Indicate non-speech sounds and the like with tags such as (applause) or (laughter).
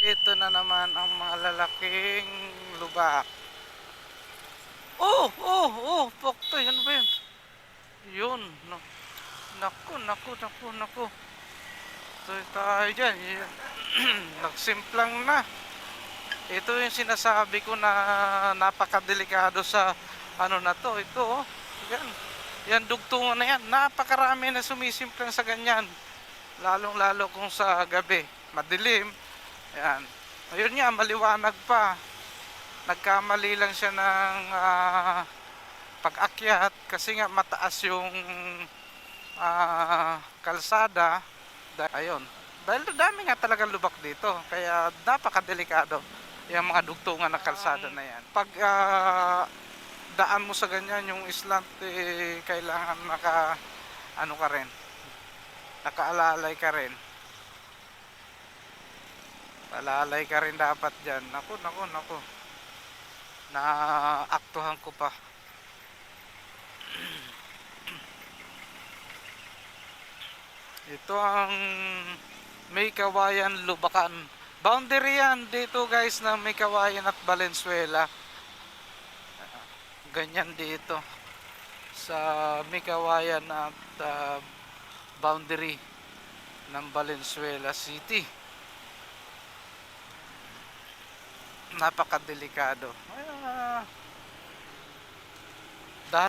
Ito na naman ang mga lalaking lubak. Oh, oh, oh, poktoy, ano ba yun? Yun, no. Naku, naku, naku, naku. Tuloy tayo dyan. Yan. (clears throat) Nagsimplang na. Ito yung sinasabi ko na napakadelikado sa ano na to. Ito, oh. Yan. Yan, dugtungan na yan. Napakarami na sumisimplang sa ganyan. Lalong-lalo kung sa gabi. Madilim. Yan. Ayun nga, maliwanag pa. Nagkamali lang siya ng ah, pag-akyat kasi nga mataas yung ah, kalsada. Da- ayun. Dahil dami nga talaga lubak dito. Kaya napakadelikado yung mga dugtungan ng kalsada na yan. Pag ah, daan mo sa ganyan yung islant eh, kailangan naka ano ka rin nakaalalay ka rin alalay ka rin dapat dyan. Naku naku naku. Naaktuhan ko pa. (clears throat) Ito ang may kawayan lubakan. Boundary yan. Dito guys na may kawayan at Valenzuela. Ganyan dito. Sa Mikawayan at ah, boundary ng Valenzuela City napakadelikado. Ah,